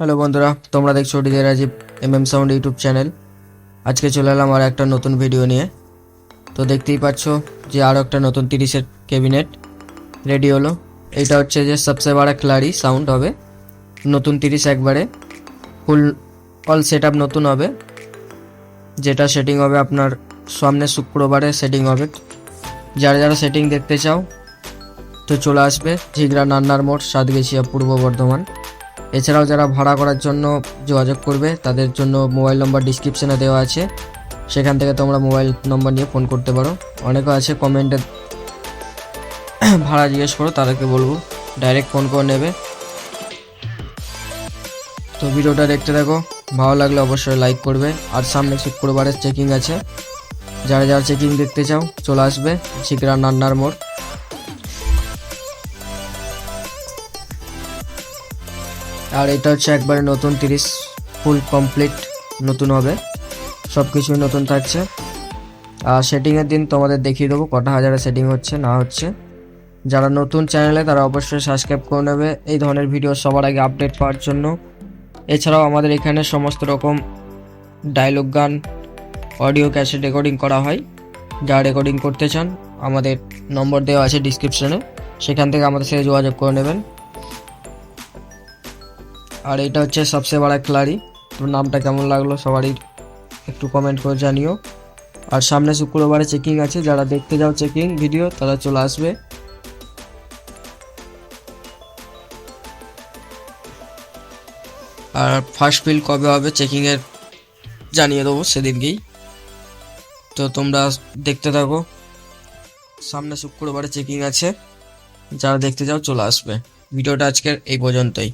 Hello বন্ধুরা, তোমরা দেখছ DJ Rajib M M sound YouTube channel. আজকে চলে এলাম আর একটা নতুন ভিডিও নিয়ে। তো দেখতেই পাচ্ছ যে আরও একটা নতুন তিরিশের ক্যাবিনেট রেডি হলো। এটা হচ্ছে যে সবসে বড় ক্লারি সাউন্ড হবে। নতুন তিরিশ একবারে। ফুল, অল সেট নতুন হবে। যেটা সেটিং হবে আপনার সামনে শুক্রবারে সেটিং হবে। যারা যারা সেটিং দেখতে চাও, তো চলে আসবে। ঝিগড়া, নান্নার মোড়, সাতগেছিয়া, পূর্ব বর্ধমান। এছাড়াও যারা ভাড়া করার জন্য যোগাযোগ করবে, তাদের জন্য মোবাইল নম্বর ডিসক্রিপশনে দেওয়া আছে। সেখান থেকে তোমরা মোবাইল নম্বর নিয়ে ফোন করতে পারো। অনেকে আছে কমেন্টে ভাড়া জিজ্ঞেস করো, তাদেরকে বলব ডাইরেক্ট ফোন করে নেবে। তো ভিডিওটা দেখতে থাকো। ভালো লাগলে অবশ্যই লাইক করবে। আর সামনে শুক্রবারের চেকিং আছে, যারা যারা চেকিং দেখতে চাও, চলে আসবে। শিকরা নান্নার মোড়। আর এটা হচ্ছে একবারে নতুন তিরিশ ফুল কমপ্লিট নতুন হবে। সব কিছুই নতুন থাকছে। আর সেটিংয়ের দিন তোমাদের দেখিয়ে দেবো, কটা হাজারে সেটিং হচ্ছে, না হচ্ছে। যারা নতুন চ্যানেলে তারা অবশ্যই সাবস্ক্রাইব করে নেবে। এই ধরনের ভিডিও সবার আগে আপডেট পাওয়ার জন্য। এছাড়াও আমাদের এখানে সমস্ত রকম ডায়লগ গান অডিও ক্যাসেট রেকর্ডিং করা হয়। যা রেকর্ডিং করতে চান, আমাদের নম্বর দেওয়া আছে ডিসক্রিপশনে সেখান থেকে আমাদের সাথে যোগাযোগ করে নেবেন। আর এটা হচ্ছে সবচেয়ে বড় খেলাড়ি। তো নামটা কেমন লাগল সবারই একটু কমেন্ট করে জানিও। আর সামনে শুক্রবারে চেকিং আছে, যারা দেখতে যাও চেকিং ভিডিও তারা চলে আসবে। আর ফার্স্ট ফিল কবে হবে চেকিংয়ের জানিয়ে দেবো সেদিনকেই। তো তোমরা দেখতে থাকো। সামনে শুক্রবারে চেকিং আছে, যারা দেখতে যাও চলে আসবে। ভিডিওটা আজকের এই পর্যন্তই।